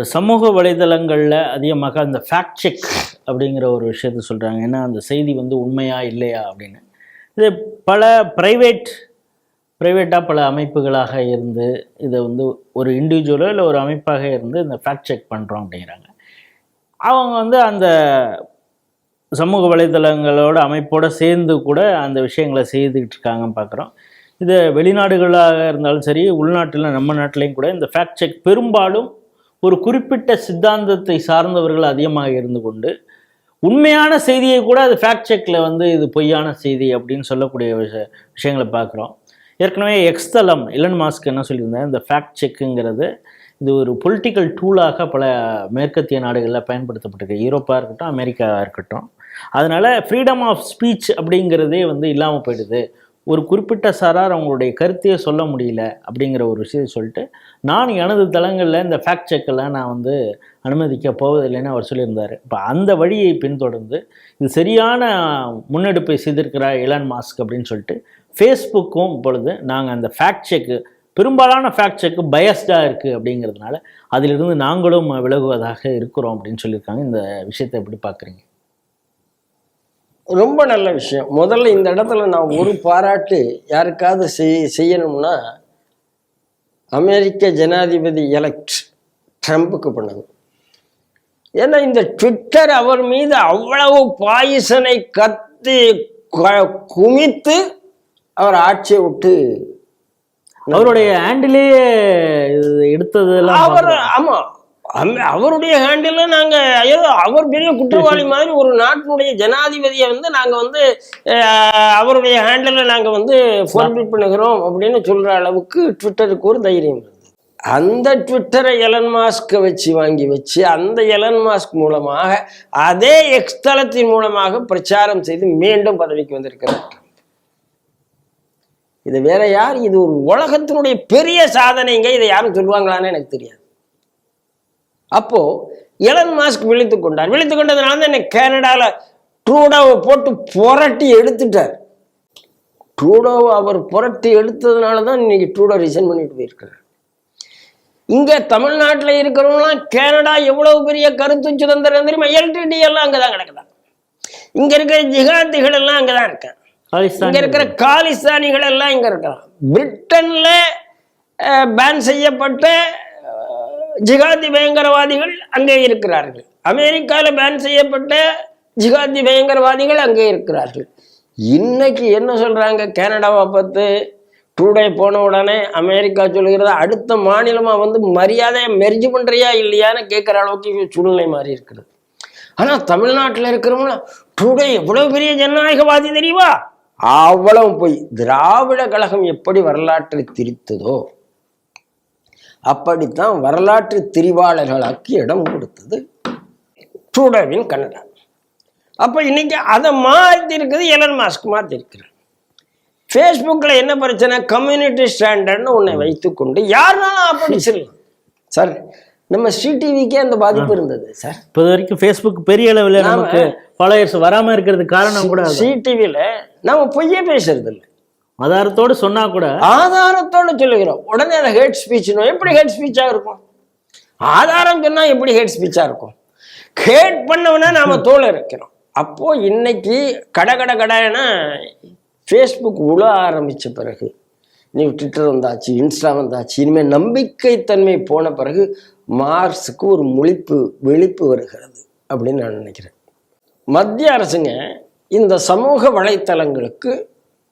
இந்த சமூக வலைதளங்களில் அதிகமாக அந்த ஃபேக்ட் செக் அப்படிங்கிற ஒரு விஷயத்த சொல்கிறாங்க ஏன்னா அந்த செய்தி வந்து உண்மையா இல்லையா அப்படின்னு. இது பல ப்ரைவேட் ப்ரைவேட்டாக பல அமைப்புகளாக இருந்து இதை வந்து ஒரு இண்டிவிஜுவலோ இல்லை ஒரு அமைப்பாக இருந்து இந்த ஃபேக்ட் செக் பண்ணுறோம் அப்படிங்கிறாங்க. அவங்க வந்து அந்த சமூக வலைதளங்களோட அமைப்போடு சேர்ந்து கூட அந்த விஷயங்களை செய்துக்கிட்டு இருக்காங்கன்னு பார்க்குறோம் இது வெளிநாடுகளாக இருந்தாலும் சரி உள்நாட்டில் நம்ம நாட்டிலையும் கூட இந்த ஃபேக்ட் செக் பெரும்பாலும் ஒரு குறிப்பிட்ட சித்தாந்தத்தை சார்ந்தவர்கள் அதிகமாக இருந்து கொண்டு உண்மையான செய்தியை கூட அது ஃபேக்ட் செக்கில் வந்து இது பொய்யான செய்தி அப்படின்னு சொல்லக்கூடிய விஷ விஷயங்களை பார்க்குறோம். ஏற்கனவே எக்ஸ்தலம் இலன் மாஸ்க் என்ன சொல்லியிருந்தேன் இந்த ஃபேக்ட் செக்குங்கிறது இது ஒரு பொலிட்டிக்கல் டூலாக பல மேற்கத்திய நாடுகளில் பயன்படுத்தப்பட்டிருக்கு. யூரோப்பாக இருக்கட்டும் அமெரிக்காவாக இருக்கட்டும். அதனால் ஃப்ரீடம் ஆஃப் ஸ்பீச் அப்படிங்கிறதே வந்து இல்லாமல் போயிடுது. ஒரு குறிப்பிட்ட சாரார் அவங்களுடைய கருத்தையே சொல்ல முடியல அப்படிங்கிற ஒரு விஷயத்தை சொல்லிட்டு நான் எனது தளங்களில் இந்த ஃபேக்ட் செக்கெல்லாம் நான் வந்து அனுமதிக்க போவதில்லைன்னு அவர் சொல்லியிருந்தார். இப்போ அந்த வழியை பின்தொடர்ந்து இது சரியான முன்னெடுப்பை செய்திருக்கிறார் இலான் மாஸ்க் அப்படின்னு சொல்லிட்டு ஃபேஸ்புக்கும் இப்பொழுது நாங்கள் அந்த ஃபேக்ட் செக்கு பெரும்பாலான ஃபேக்ட் செக்கு பயஸ்டாக இருக்குது அப்படிங்கிறதுனால அதிலிருந்து நாங்களும் விலகுவதாக இருக்கிறோம் அப்படின்னு சொல்லியிருக்காங்க. இந்த விஷயத்தை எப்படி பார்க்குறீங்க? ரொம்ப நல்ல விஷயம். முதல்ல இந்த இடத்துல நான் ஒரு பாராட்டு யாருக்காவது செய் செய்யணும்னா அமெரிக்க ஜனாதிபதி எலெக்ட் ட்ரம்புக்கு பண்ணணும். ஏன்னா இந்த ட்விட்டர் அவர் மீது அவ்வளவு பாயிசனை கத்தி குமித்து அவர் ஆட்சியை விட்டு அவருடைய ஹேண்டிலேயே எடுத்ததெல்லாம் அவர் ஆமா. அம்- அவருடைய ஹேண்டில் நாங்கள் ஐயோ அவர் பெரிய குற்றவாளி மாதிரி ஒரு நாட்டினுடைய ஜனாதிபதியை வந்து நாங்கள் வந்து அவருடைய ஹேண்டில் நாங்கள் வந்து ஃபோர்பிட் பண்ணுகிறோம் அப்படின்னு சொல்கிற அளவுக்கு ட்விட்டருக்கு ஒரு தைரியம் அந்த ட்விட்டரை எலன் மாஸ்கை வச்சு வாங்கி வச்சு அந்த எலன் மாஸ்க் மூலமாக அதே எக்ஸ்தலத்தின் மூலமாக பிரச்சாரம் செய்து மீண்டும் பதவிக்கு வந்திருக்கிறார். இது வேற யார்? இது ஒரு உலகத்தினுடைய பெரிய சாதனைங்க. இதை யாரும் சொல்லுவாங்களான்னு எனக்கு தெரியாது. அப்போ எலன் மாஸ்க் விழித்து கொண்டார். விழித்து கொண்டதுனால தான் என்ன கனடால ட்ரூடோவை போட்டு புரட்டி எடுத்துட்டார். ட்ரூடோவை அவர் புரட்டி எடுத்ததுனால தான் இன்னைக்கு ட்ரூடோ ரிசைன் பண்ணிட்டு போயிருக்காரு இங்க தமிழ்நாட்டுல இருக்கிறவங்களாம் கனடா எவ்வளவு பெரிய கருத்து சுதந்திரம் தெரியுமா? எல்டிடி எல்லாம் அங்கதான் கிடக்குதா இங்க இருக்கிற ஜிகாந்திகள் எல்லாம் அங்கதான் இருக்காங்க. பாகிஸ்தான் இங்க இருக்கிற காலிஸ்தானிகள் எல்லாம் இங்க இருக்கிறான் பிரிட்டன்ல பேன் செய்யப்பட்ட ஜிகாதி பயங்கரவாதிகள் அங்கே இருக்கிறார்கள். அமெரிக்காவில் பேன் செய்யப்பட்ட ஜிகாதி பயங்கரவாதிகள் அங்கே இருக்கிறார்கள். இன்னைக்கு என்ன சொல்கிறாங்க கனடாவை பார்த்து டூடே போன உடனே அமெரிக்கா சொல்கிறத அடுத்த மாநிலமாக வந்து மரியாதையை மெர்ஜு பண்ணுறியா இல்லையான்னு கேட்குற அளவுக்கு சூழ்நிலை மாறி இருக்கிறது. ஆனால் தமிழ்நாட்டில் இருக்கிறவங்க டூடே எவ்வளோ பெரிய ஜனநாயகவாதி தெரியுமா? அவ்வளவு போய் திராவிட கழகம் எப்படி வரலாற்றை திரித்ததோ அப்படித்தான் வரலாற்று திரிவாளர்களுக்கு இடம் கொடுத்தது. ட்ரூடோவின் கனடா. அப்ப இன்னைக்கு அதை மாற்றி இருக்குது எலன் மாஸ்க் மாற்றி இருக்கிறார் ஃபேஸ்புக்கில் என்ன பிரச்சனை? கம்யூனிட்டி ஸ்டாண்டர்ட்னு ஒன்றை வைத்துக்கொண்டு யாருனாலும் அப்படி சொல்லலாம். சார் நம்ம ஸ்ரீடிவிக்கே அந்த பாதிப்பு இருந்தது சார். இப்போ வரைக்கும் ஃபேஸ்புக் பெரிய அளவில் நமக்கு ஃபாலோயர்ஸ் வராமல் இருக்கிறதுக்கு காரணம் கூட சி டிவியில் நாம பொய்யே பேசுறது இல்லை ஆதாரத்தோடு சொன்னா கூட ஆதாரத்தோடு சொல்லுகிறோம். உடனே அந்த ஹேட் ஸ்பீச் எப்படி ஹேட் ஸ்பீச்சா இருக்கும்? ஆதாரம் சொன்னா எப்படி ஹேட் ஸ்பீச்சா இருக்கும்? ஹேட் பண்ணவனா நாம தோல் இருக்கிறோம் அப்போ இன்னைக்கு கட கட கடைன்னா ஃபேஸ்புக் உழ ஆரம்பிச்ச பிறகு நீ ட்விட்டர் வந்தாச்சு இன்ஸ்டா வந்தாச்சு இனிமேல் நம்பிக்கைத்தன்மை போன பிறகு மார்ஸுக்கு ஒரு முழிப்பு வெளிப்பு வருகிறது அப்படின்னு நான் நினைக்கிறேன். மத்திய அரசுங்க இந்த சமூக வலைத்தளங்களுக்கு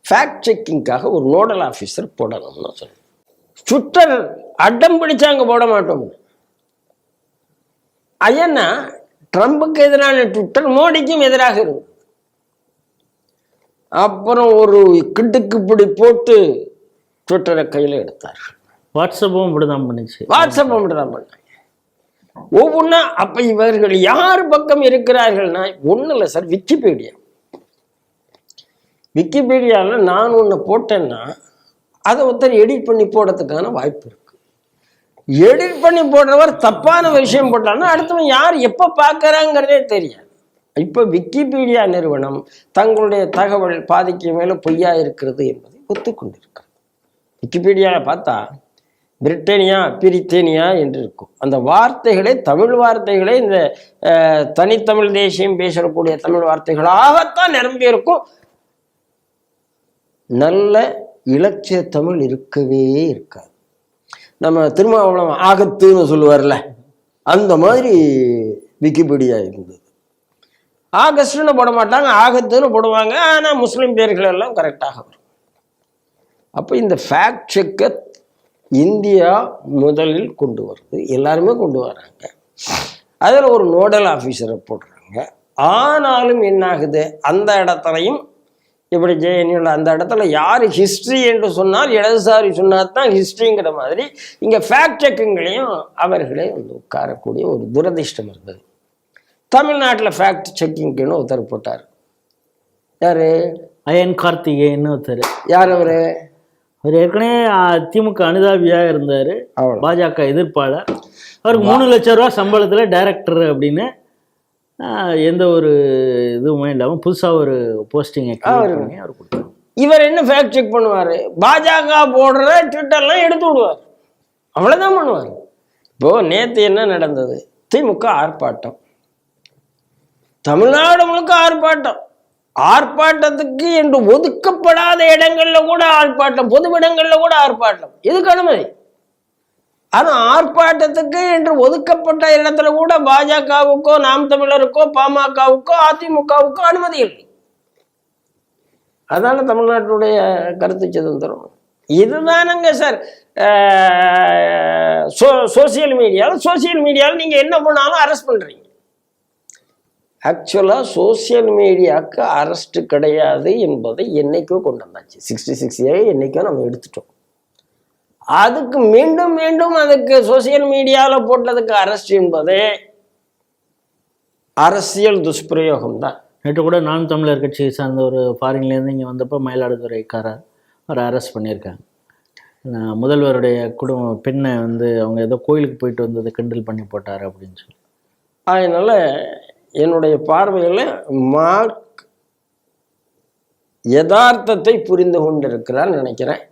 ஃபேக்ட் செக்கிங்காக ஒரு நோடல் ஆஃபீஸர் போடணும்னு சொல்லுவேன் ட்விட்டர் அடம் பிடிச்சாங்க போட மாட்டோம். ஐயன்னா ட்ரம்புக்கு எதிரான ட்விட்டர் மோடிக்கும் எதிராக இருந்தது அப்புறம் ஒரு கிட்டுக்கு பிடி போட்டு ட்விட்டரை கையில் எடுத்தார் வாட்ஸ்அப்பும் இப்படிதான் பண்ணுச்சு. வாட்ஸ்அப் மட்டும் தான் பண்ணாங்க. ஒவ்வொன்றா அப்ப இவர்கள் யார் பக்கம் இருக்கிறார்கள்னா ஒன்றும் இல்லை சார் விக்கிபீடியா விக்கிபீடியாவில் நான் ஒன்று போட்டேன்னா அதை ஒருத்தர் எடிட் பண்ணி போடுறதுக்கான வாய்ப்பு இருக்குது எடிட் பண்ணி போடுறவர் தப்பான விஷயம் போட்டான்னா அடுத்தவன் யார் எப்போ பார்க்குறாங்கிறதே தெரியாது. இப்போ விக்கிபீடியா நிறுவனம் தங்களுடைய தகவல் பாதிக்கு மேலே பொய்யா இருக்கிறது என்பதை ஒத்துக்கொண்டிருக்கிறது. விக்கிபீடியாவில் பார்த்தா பிரிட்டனியா பிரித்தேனியா என்று இருக்கும். அந்த வார்த்தைகளே தமிழ் வார்த்தைகளே இந்த தனித்தமிழ் தேசியம் பேசக்கூடிய தமிழ் வார்த்தைகளாகத்தான் நிரம்பி இருக்கும் நல்ல இலக்கிய தமிழ் இருக்கவே இருக்காது. நம்ம திருமாவளவன் ஆகத்துன்னு சொல்லுவார்ல அந்த மாதிரி விக்கிபீடியா இருந்தது. ஆகஸ்ட்னு போட மாட்டாங்க ஆகத்துன்னு போடுவாங்க ஆனால் முஸ்லீம் பேர்கள் எல்லாம் கரெக்டாக வரும். அப்போ இந்த ஃபேக்ட் செக்கை இந்தியா முதலில் கொண்டு வருது எல்லாருமே கொண்டு வராங்க. அதில் ஒரு நோடல் ஆஃபீஸரை போடுறாங்க. ஆனாலும் என்னாகுது? அந்த இடத்துலையும் இப்படி ஜெயனியில் அந்த இடத்துல யார் ஹிஸ்ட்ரி என்று சொன்னால் இடதுசாரி சொன்னால் தான் ஹிஸ்ட்ரிங்கிற மாதிரி இங்கே ஃபேக்ட் செக்குங்களையும் அவர்களே வந்து உட்காரக்கூடிய ஒரு துரதிர்ஷ்டம் இருந்தது. தமிழ்நாட்டில் ஃபேக்ட் செக்கிங்க்குன்னு ஒருத்தர் போட்டார். யாரு? அயன் கார்த்திகேயன்னு ஒருத்தர். யார் அவரு? அவர் ஏற்கனவே திமுக அனுதாபியாக இருந்தார். பாஜக எதிர்ப்பாளர். அவருக்கு மூணு லட்ச ரூபா சம்பளத்தில் டைரக்டர் அப்படின்னு எந்த ஒரு இதுவுமே இல்லாமல் புதுசாக ஒரு போஸ்டிங்கை பண்ணி அவர் கொடுத்தாரு. இவர் என்ன ஃபேக்ட் செக் பண்ணுவார்? பாஜக போடுற ட்விட்டர்லாம் எடுத்து விடுவார். அவ்வளோதான் பண்ணுவார். இப்போ நேற்று என்ன நடந்தது? திமுக ஆர்ப்பாட்டம். தமிழ்நாடு முழுக்க ஆர்ப்பாட்டம். ஆர்ப்பாட்டத்துக்கு என்று ஒதுக்கப்படாத இடங்கள்ல கூட ஆர்ப்பாட்டம் பொது இடங்கள்ல கூட ஆர்ப்பாட்டம். எதுக்கு அனுமதி. ஆனால் ஆர்ப்பாட்டத்துக்கு என்று ஒதுக்கப்பட்ட இடத்துல கூட பாஜகவுக்கோ நாம் தமிழருக்கோ பாமகவுக்கோ அதிமுகவுக்கோ அனுமதி இல்லை. அதான தமிழ்நாட்டுடைய கருத்து சுதந்திரம். இதுதானங்க சார் சோசியல் மீடியாவில் சோசியல் மீடியாவில் நீங்கள் என்ன பண்ணாலும் அரெஸ்ட் பண்ணுறீங்க ஆக்சுவலாக சோசியல் மீடியாவுக்கு அரெஸ்ட் கிடையாது என்பதை என்றைக்கோ கொண்டு வந்தாச்சு. சிக்ஸ்டி சிக்ஸ் ஏ என்றைக்கோ நம்ம எடுத்துட்டோம். அதுக்கு மீண்டும் மீண்டும் அதுக்கு சோசியல் மீடியாவில் போட்டதுக்கு அரெஸ்ட் என்பதே அரசியல் துஷ்பிரயோகம் தான் நேற்று கூட நான் தமிழர் கட்சியை சார்ந்த ஒரு ஃபாரின்லேருந்து இங்கே வந்தப்போ மயிலாடுதுறைக்காரர் அவரை அரெஸ்ட் பண்ணியிருக்காங்க. முதல்வருடைய குடும்ப பெண்ணை வந்து அவங்க ஏதோ கோயிலுக்கு போயிட்டு வந்ததை கிண்டல் பண்ணி போட்டார் அப்படின்னு சொல்லி. அதனால என்னுடைய பார்வையில் மார்க் யதார்த்தத்தை புரிந்து கொண்டிருக்கிறான்னு நினைக்கிறேன்.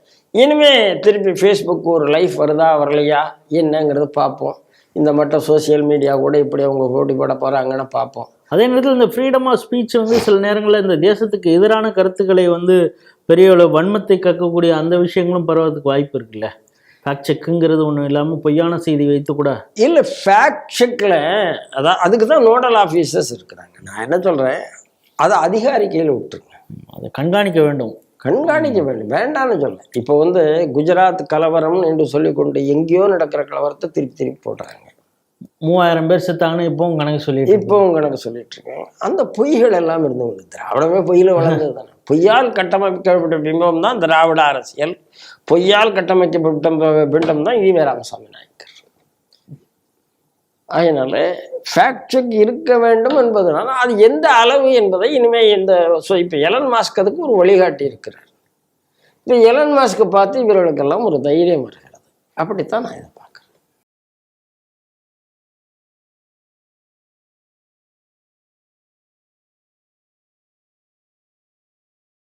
இனிமே திருப்பி ஃபேஸ்புக் ஒரு லைஃப் வருதா வரலையா? என்னங்கிறத பார்ப்போம். இந்த மட்டும் சோஷியல் மீடியா கூட இப்படி அவங்க போட்டி போட போகிறாங்கன்னு பார்ப்போம். அதே நேரத்தில் இந்த ஃப்ரீடம் ஆஃப் ஸ்பீச் வந்து சில நேரங்களில் இந்த தேசத்துக்கு எதிரான கருத்துக்களை வந்து பெரிய அளவு வன்மத்தை கக்கக்கூடிய அந்த விஷயங்களும் பரவறதுக்கு வாய்ப்பு இருக்குல்ல? ஃபேக்ட் செக்குங்கிறது ஒன்றும் இல்லாமல் பொய்யான செய்தி வைத்து கூட. இல்லை ஃபேக்ட் செக்கில் அதான் அதுக்கு தான் நோடல் ஆஃபீஸர்ஸ் இருக்கிறாங்க. நான் என்ன சொல்கிறேன் அதை அதிகாரி கையில் விட்டுருங்க. அதை கண்காணிக்க வேண்டும். கண்காணிக்க வேண்டும் வேண்டாம்னு சொல்ல இப்போ வந்து குஜராத் கலவரம் என்று சொல்லிக்கொண்டு எங்கேயோ நடக்கிற கலவரத்தை திருப்பி திருப்பி போடுறாங்க. மூவாயிரம் பேர் செத்தாங்கன்னு இப்போவும் கணக்கு சொல்லிட்டு இப்போ கணக்கு சொல்லிட்டு இருக்கேன். அந்த பொய்கள் எல்லாம் இருந்து கொண்டு திராவிடமே பொய்யில வளர்ந்தது தானே பொய்யால் கட்டமைக்கப்பட்ட பிம்பம் தான் திராவிட அரசியல். பொய்யால் கட்டமைக்கப்பட்ட பிண்டம் தான் ஈவே ராமசாமி நாயக்கர். அதனால் ஃபேக்ட் செக் இருக்க வேண்டும் என்பதனால் அது எந்த அளவு என்பதை இனிமேல் இந்த ஸோ இப்போ எலன் மாஸ்க் அதுக்கு ஒரு வழிகாட்டி இருக்கிறார். இப்போ எலன் மாஸ்க்கை பார்த்து இவர்களுக்கெல்லாம் ஒரு தைரியம் வருகிறது. அப்படித்தான் நான் இதை